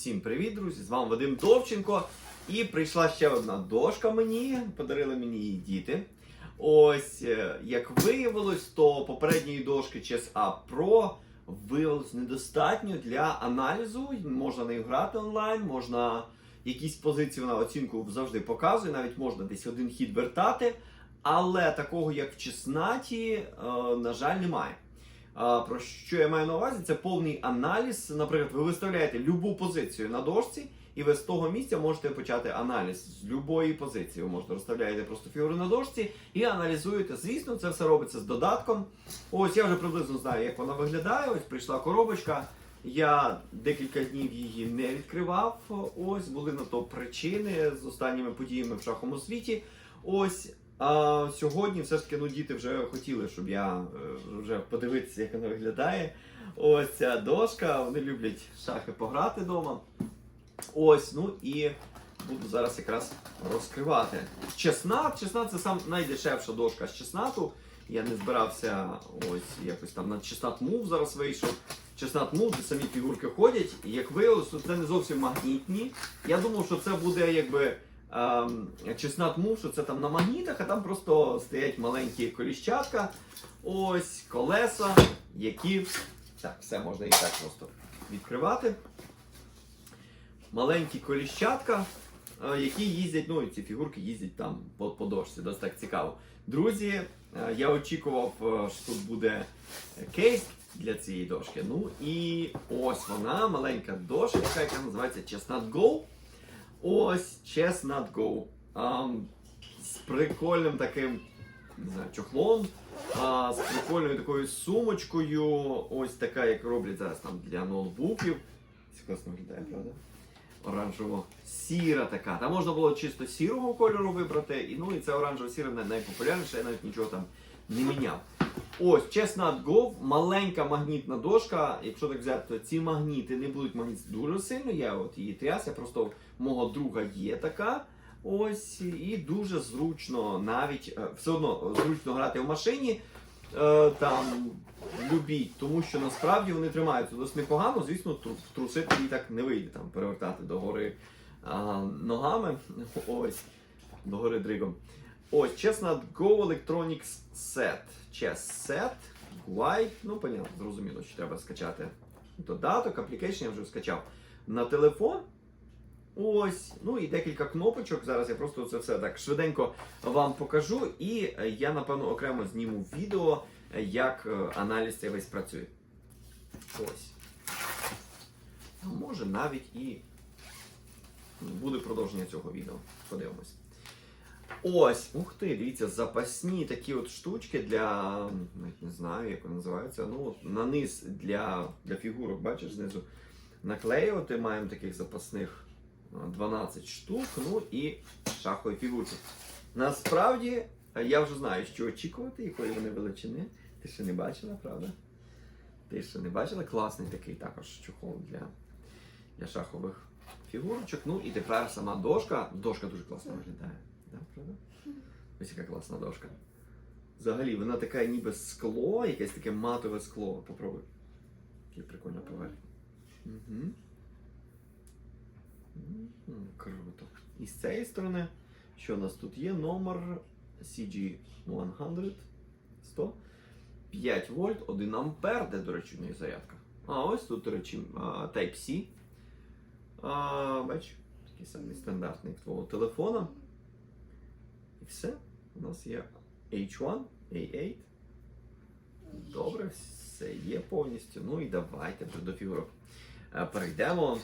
Всім привіт, друзі! З вами Вадим Довченко. І прийшла ще одна дошка мені, подарили мені її діти. Ось, е, як виявилось, то попередньої дошки CSA Pro виявилось недостатньо для аналізу. Можна нею грати онлайн, можна якісь позиції вона оцінку завжди показує, навіть можна десь один хід вертати. Але такого, як в чеснаті, е, на жаль, немає. Про що я маю на увазі? Це повний аналіз. Наприклад, ви виставляєте любу позицію на дошці, і ви з того місця можете почати аналіз з любої позиції. Ви можете розставляєте просто фігури на дошці і аналізуєте. Звісно, це все робиться з додатком. Ось я вже приблизно знаю, як вона виглядає. Ось прийшла коробочка. Я декілька днів її не відкривав. Ось були на то причини з останніми подіями в шаховому світі. Ось. А сьогодні все ж таки ну, діти вже хотіли, щоб я е, вже подивитися, як вона виглядає. Ось ця дошка. Вони люблять шахи пограти вдома. Ось, ну і буду зараз якраз розкривати. Чеснат. Чеснат це сам найдешевша дошка з чеснату. Я не збирався ось якось там на чеснат мув зараз вийшов. Чеснат мув, де самі фігурки ходять. Як виявилось, то це не зовсім магнітні. Я думав, що це буде якби. Ем, чеснат мув, що це там на магнітах, а там просто стоять маленькі коліщатка. Ось колеса, які. Так, все можна і так просто відкривати. Маленькі коліщатка, е, які їздять, ну і ці фігурки їздять там по, по дошці, досить так цікаво. Друзі, е, я очікував, е, що тут буде кейс для цієї дошки. Ну і ось вона, маленька дошечка, яка називається Chestnut Go. Ось Chestnut Go. Ам, з прикольним таким не знаю, чохлом, а, з прикольною такою сумочкою. Ось така, як роблять зараз там для ноутбуків. Це класно виглядає, правда? Оранжево сіра така. Там можна було чисто сірого кольору вибрати. І, ну і це оранжево сіра найпопулярніше, я навіть нічого там не міняв. Ось Chestnut Go, маленька магнітна дошка. Якщо так взяти, то ці магніти не будуть магнітити дуже сильно. Я от її тряс, я просто мого друга є така. Ось, і дуже зручно навіть е, все одно зручно грати в машині. е, Там любіть, тому що насправді вони тримаються досить непогано. Звісно, трусити її так не вийде, там перевертати догори а, ногами. Ось, догори дригом. Ось, Chestnut Go Electronics Set. Chess Set, Guide. Ну, понятно, зрозуміло, що треба скачати додаток, application я вже скачав на телефон. Ось, ну і декілька кнопочок. Зараз я просто це все так швиденько вам покажу. І е, я, напевно, окремо зніму відео, е, як е, аналіз цей весь працює. Ось. А може навіть і буде продовження цього відео. Подивимось. Ось, ух ти, дивіться, запасні такі от штучки для. не знаю, як вони називаються. Ну, на низ для, для фігурок, бачиш, знизу наклеювати. Маємо таких запасних 12 штук, ну і шахові фігурки. Насправді, е, я вже знаю, що очікувати, якої вони величини. Ти ще не бачила, правда? Ти ще не бачила? Класний такий також чохол для, для шахових фігурочок. Ну і тепер сама дошка. Дошка дуже класно виглядає. Да, правда? Ось яка класна дошка. Взагалі, вона така ніби скло, якесь таке матове скло. Попробуй. Яке прикольна поверхня. Угу. Круто. І з цієї сторони, що у нас тут є? Номер CG100 100. 5 вольт, 1 ампер, де, до речі, в неї зарядка. А ось тут, до речі, Type-C. Бач, такий самий стандартний твого телефона. І все. У нас є H1, A8. Добре, все є повністю. Ну і давайте вже до фігурок. Е, Перейдемо.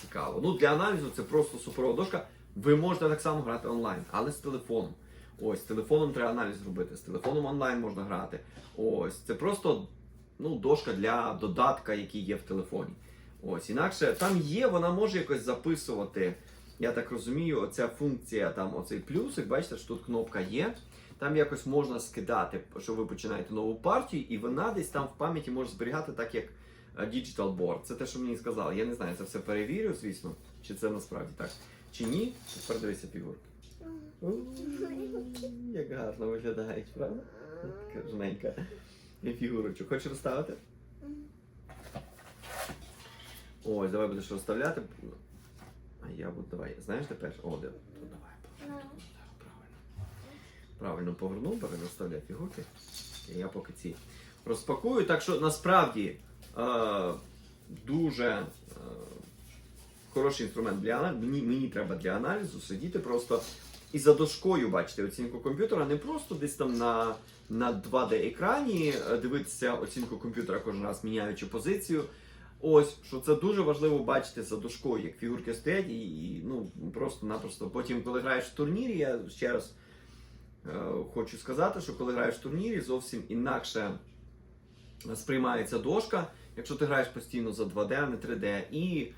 Цікаво. Ну, для аналізу це просто суперова дошка. Ви можете так само грати онлайн, але з телефоном. Ось, з телефоном треба аналіз зробити, з телефоном онлайн можна грати. Ось, це просто ну, дошка для додатка, який є в телефоні. Ось, інакше там є, вона може якось записувати. Я так розумію, оця функція, там оцей плюсик, бачите, що тут кнопка є. Там якось можна скидати, що ви починаєте нову партію, і вона десь там в пам'яті може зберігати так, як Digital Board. Це те, що мені сказали. Я не знаю, це все перевірю, звісно, чи це насправді так. Чи ні? Тепер дивися фігурки. Як гарно виглядають, правда? Така жменька фігурочок. Хочеш розставити? Ось, давай будеш розставляти. А я буду давай. Знаєш тепер? О, де? То давай. Правильно. Правильно повернув, бери розставляй фігурки. Я поки ці розпакую. Так що насправді е, дуже е, хороший інструмент для аналізу. Мені, мені треба для аналізу сидіти просто і за дошкою бачити оцінку комп'ютера, не просто десь там на, на 2D-екрані е, дивитися оцінку комп'ютера кожен раз міняючи позицію. Ось, що це дуже важливо бачити за дошкою, як фігурки стоять, і, і ну просто-напросто. Потім, коли граєш в турнірі, я ще раз е, хочу сказати, що коли граєш в турнірі, зовсім інакше сприймається дошка, якщо ти граєш постійно за 2D, а не 3D. І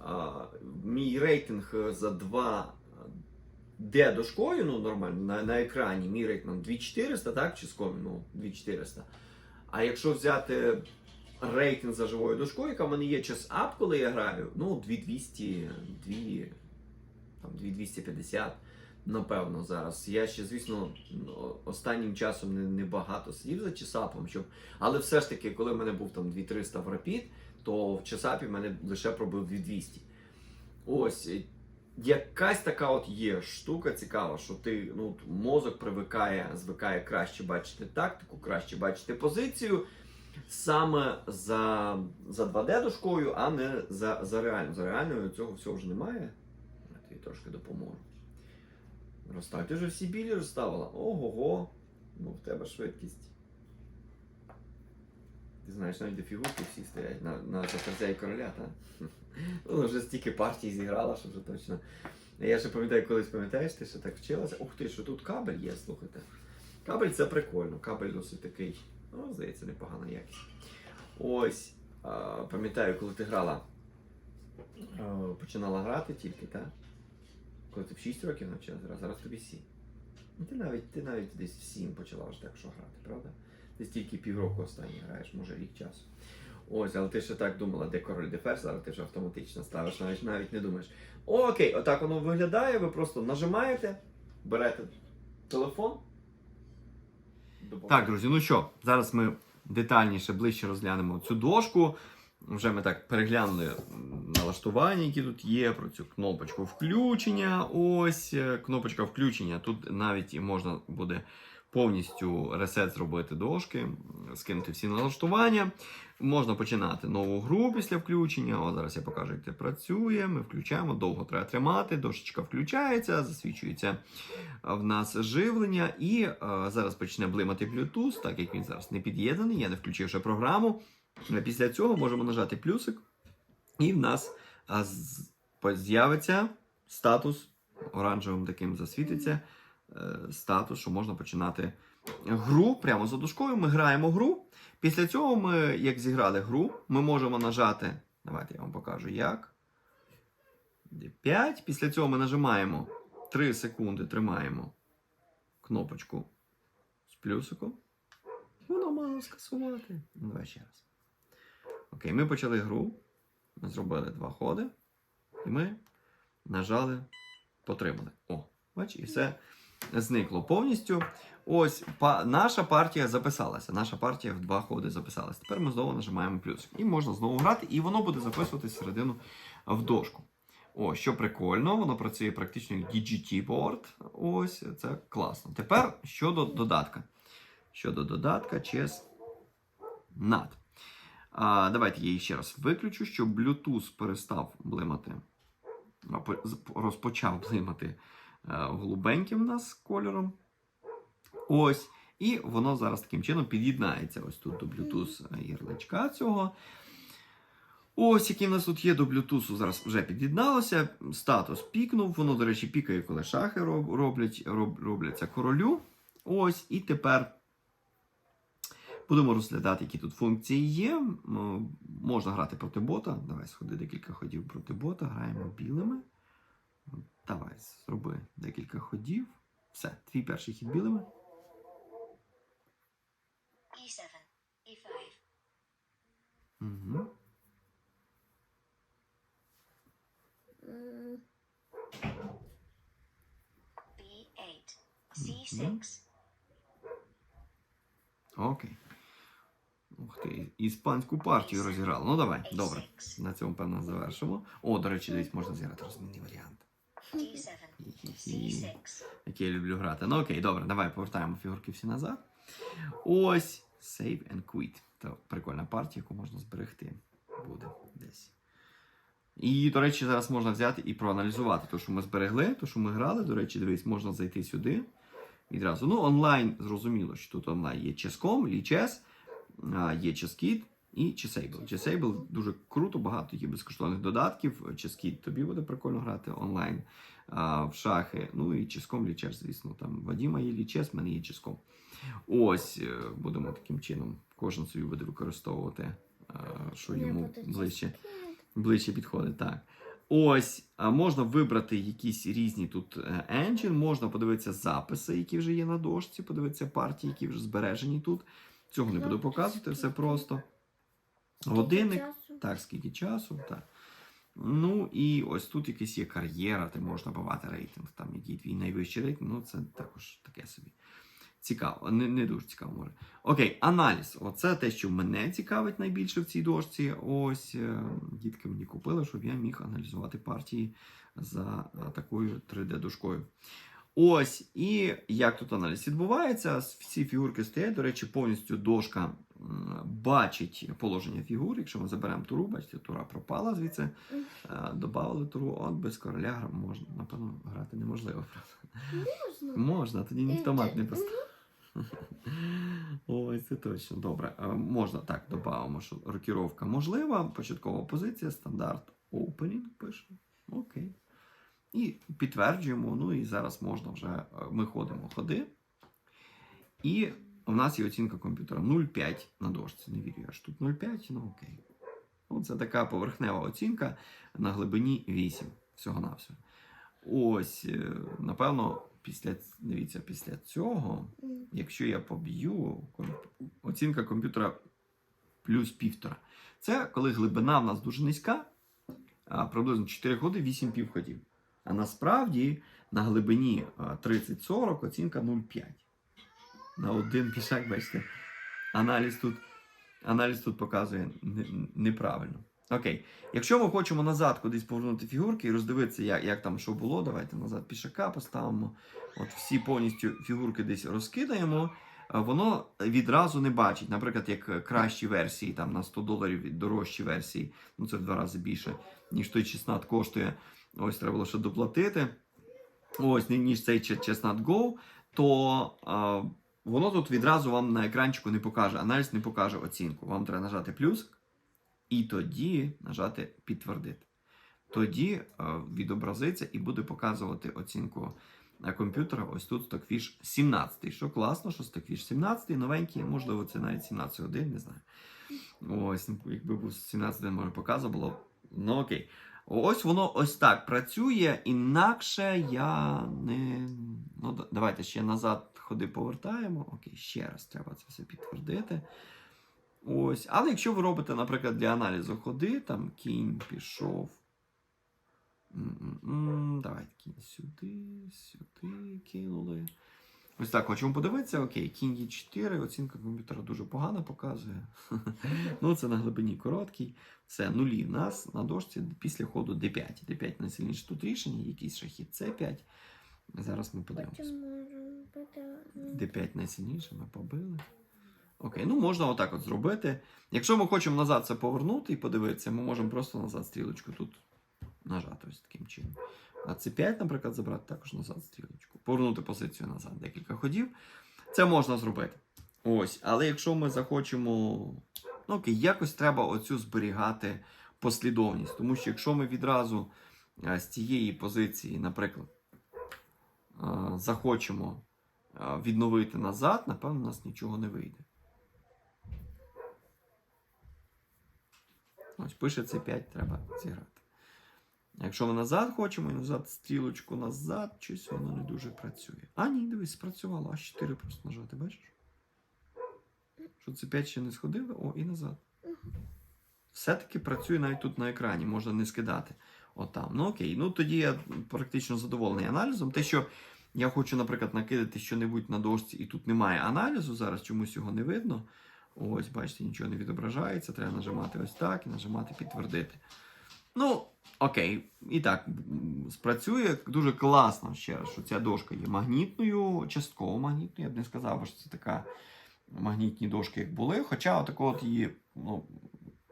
а, мій рейтинг за 2D дошкою, ну нормально, на, на екрані, мій рейтинг 2400, так, чи з ну 2400. А якщо взяти рейтинг за живою дошкою, яка в мене є час ап, коли я граю, ну 2200, 2, там 2250. Напевно, зараз. Я ще, звісно, останнім часом не, не сидів за часапом, щоб. Але все ж таки, коли в мене був там 2300 в Rapid, то в часапі в мене лише пробив 2200. Ось. Якась така от є штука цікава, що ти ну, мозок привикає, звикає краще бачити тактику, краще бачити позицію саме за, за 2D дошкою, а не за, за реальною. За реальною цього всього вже немає. Я тобі трошки допоможу. Розстав. Ти вже всі білі розставила. Ого-го. Ну, в тебе швидкість. Ти знаєш, навіть до фігурки всі стоять на, на Заферзя і короля, та? Ну, вже стільки партій зіграла, що вже точно. Я ще пам'ятаю, колись пам'ятаєш, ти ще так вчилася. Ух ти, що тут кабель є, слухайте. Кабель це прикольно. Кабель досить такий, ну, здається, непогана якість. Ось. Пам'ятаю, коли ти грала, починала грати тільки, так? Коли ти в 6 років навчилася, зараз, зараз тобі 7. Ну, Ти навіть, ти навіть десь в 7 почала вже так що грати, правда? Ти тільки півроку останній граєш, може рік часу. Ось, але ти ще так думала, де король де ферзь, зараз ти вже автоматично ставиш, навіть навіть не думаєш. Окей, отак воно виглядає, ви просто нажимаєте, берете телефон. Так, друзі, ну що, зараз ми детальніше, ближче розглянемо цю дошку. Вже ми так переглянули налаштування, які тут є, про цю кнопочку включення. Ось е, кнопочка включення. Тут навіть можна буде повністю ресет зробити дошки, скинути всі налаштування. Можна починати нову гру після включення. О, зараз я покажу, як це працює. Ми включаємо, довго треба тримати. Дошечка включається, засвічується в нас живлення, і е, зараз почне блимати Bluetooth, так як він зараз не під'єднаний, я не включив ще програму. Е, Після цього можемо нажати плюсик, і в нас з'явиться статус оранжевим таким засвітиться. е, Статус, що можна починати гру прямо за дужкою. Ми граємо гру. Після цього ми, як зіграли гру, ми можемо нажати. Давайте я вам покажу як. 5. Після цього ми нажимаємо 3 секунди, тримаємо кнопочку з плюсиком. Воно мало скасувати. Давай ще раз. Окей, ми почали гру. Ми зробили два ходи. І ми нажали, потримали. О, бач, і все зникло повністю. Ось па- наша партія записалася. Наша партія в два ходи записалася. Тепер ми знову нажимаємо плюс. І можна знову грати, і воно буде записуватись всередину в дошку. О, що прикольно, воно працює практично як DGT board. Ось, це класно. Тепер щодо додатка. Щодо додатка Chess NAT. А, давайте я її ще раз виключу, щоб Bluetooth перестав блимати. Розпочав блимати е, голубеньким в нас кольором. Ось. І воно зараз таким чином під'єднається ось тут до Bluetooth ярличка цього. Ось, який в нас тут є до Bluetooth, зараз вже під'єдналося. Статус пікнув. Воно, до речі, пікає, коли шахи роб- роблять, роб- робляться королю. Ось, і тепер будемо розглядати, які тут функції є. Можна грати проти бота. Давай сходи декілька ходів проти бота. Граємо білими. Давай, зроби декілька ходів. Все, твій перший хід білими. E7, E5, Угу. B8, C6, Окей. Ух ти, іспанську партію розіграли. Ну давай, добре. На цьому, певно, завершимо. О, до речі, дивись, можна зіграти розмінний варіант. D7. Хі-хі-хі. C6. Який я люблю грати. Ну окей, добре, давай повертаємо фігурки всі назад. Ось Save and Quit. Це прикольна партія, яку можна зберегти. Буде десь. І, до речі, зараз можна взяти і проаналізувати те, що ми зберегли, те, що ми грали. До речі, дивись, можна зайти сюди. Відразу. Ну, онлайн, зрозуміло, що тут онлайн є Lichess, а, є ChessKit і Chessable. Chessable дуже круто, багато є безкоштовних додатків. ChessKit тобі буде прикольно грати онлайн а, в шахи. Ну і Chess.com, Lichess, звісно. Там Вадіма є Lichess, в мене є Chess.com. Ось е, будемо таким чином. Кожен собі буде використовувати, а, що йому ближче ближче підходить. Так. Ось, можна вибрати якісь різні тут е, engine, можна подивитися записи, які вже є на дошці, подивитися партії, які вже збережені тут. Цього не буду показувати, все просто. Годинник, так, скільки часу, так. Ну і ось тут якась є кар'єра, де можна бавати рейтинг. Там який твій найвищий рейтинг, ну це також таке собі. Цікаво, не, не дуже цікаво може. Окей, аналіз. Оце те, що мене цікавить найбільше в цій дошці. Ось е, дітки мені купили, щоб я міг аналізувати партії за е, такою 3D-дошкою. Ось, і як тут аналіз відбувається, всі фігурки стоять. До речі, повністю дошка бачить положення фігур. Якщо ми заберемо туру, бачите, тура пропала звідси. Е, Добавили туру, от без короля можна, напевно, грати неможливо. правда? Можна, тоді ніхто мат не поставив. Ой, це точно. Добре. Е, Можна так, додамо, що рокіровка можлива. Початкова позиція, стандарт opening пише. Окей. І підтверджуємо. Ну і зараз можна вже. е, Ми ходимо ходи. І у нас є оцінка комп'ютера 0,5 на дошці. Не вірю, аж тут 0,5, ну окей. Ну, це така поверхнева оцінка на глибині 8 всього-навсього. Ось, е, напевно, після, дивіться, після цього, якщо я поб'ю, оцінка комп'ютера плюс півтора. Це коли глибина в нас дуже низька, приблизно 4 ходи 8 півходів. А насправді на глибині 30-40 оцінка 0,5. На один пішак, бачите, аналіз тут, аналіз тут показує неправильно. Окей. Якщо ми хочемо назад кудись повернути фігурки і роздивитися, як, як там що було, давайте назад пішака поставимо. От всі повністю фігурки десь розкидаємо. Воно відразу не бачить, наприклад, як кращі версії, там на 100 доларів дорожчі версії, ну це в два рази більше, ніж той чеснат коштує. Ось треба було ще доплатити. Ось, ні- ніж цей чеснат Go, то а, воно тут відразу вам на екранчику не покаже, аналіз не покаже оцінку. Вам треба нажати плюс і тоді нажати підтвердити. Тоді е, відобразиться і буде показувати оцінку комп'ютера. Ось тут Stockfish 17. Що класно, що Stockfish 17, новенький, можливо, це навіть 17.1, не знаю. Ось, якби був 17.1, може показувало Ну окей. Ось воно ось так працює, інакше я не. Ну, давайте ще назад ходи повертаємо. Окей, ще раз треба це все підтвердити. Ось. Але якщо ви робите, наприклад, для аналізу ходи, там кінь пішов. М-м-м, Давайте кінь сюди, сюди кинули. Ось так хочемо подивитися. Окей, кінь є 4, оцінка комп'ютера дуже погано показує. ну, це на глибині короткий. Все, нулі в нас на дошці після ходу D5. D5 найсильніше тут рішення, якийсь шахід C5. Зараз ми подивимося. D5 найсильніше, ми побили. Окей, ну можна отак от зробити. Якщо ми хочемо назад це повернути і подивитися, ми можемо просто назад стрілочку тут нажати ось таким чином. А C5, наприклад, забрати також назад стрілочку. Повернути позицію назад декілька ходів. Це можна зробити. Ось, але якщо ми захочемо. Ну окей, якось треба оцю зберігати послідовність. Тому що якщо ми відразу е, з цієї позиції, наприклад, е, захочемо е, відновити назад, напевно, у нас нічого не вийде. Ось пише це 5, треба зіграти. Якщо ми назад хочемо і назад стрілочку назад, щось воно не дуже працює. А, ні, дивись, спрацювало. Аж 4 просто нажати, бачиш? Що це 5 ще не сходили, о, і назад. Все-таки працює навіть тут на екрані, можна не скидати. Отам. Ну окей, ну тоді я практично задоволений аналізом. Те, що я хочу, наприклад, накидати щось на дошці, і тут немає аналізу, зараз чомусь його не видно. Ось, бачите, нічого не відображається. Треба нажимати ось так і нажимати підтвердити. Ну, окей. І так, спрацює дуже класно ще раз, що ця дошка є магнітною, частково магнітною. Я б не сказав, що це така магнітні дошки, як були. Хоча отако от її ну,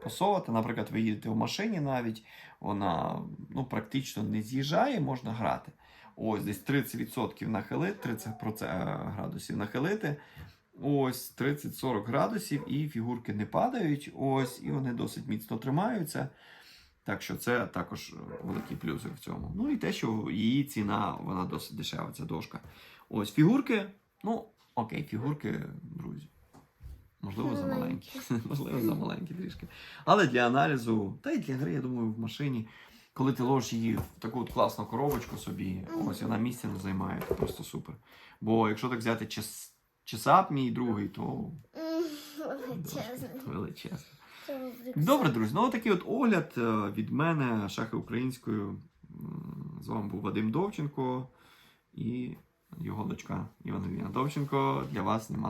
посовувати, наприклад, ви їдете в машині навіть, вона ну, практично не з'їжджає, можна грати. Ось десь 30% нахилити, 30% е, градусів нахилити. Ось 30-40 градусів, і фігурки не падають. Ось, і вони досить міцно тримаються. Так що це також великий плюсик в цьому. Ну і те, що її ціна, вона досить дешева, ця дошка. Ось фігурки. Ну, окей, фігурки, друзі. Можливо, за маленькі. Можливо, за маленькі трішки. Але для аналізу, та й для гри, я думаю, в машині, коли ти ложиш її в таку от класну коробочку собі, ось вона місця не займає, це просто супер. Бо якщо так взяти час, часап мій другий, то Величезно. величезно. Добре, друзі, ну такий от огляд е, від мене, шахи українською. З вами був Вадим Довченко і його дочка Івана Довченко. Для вас знімали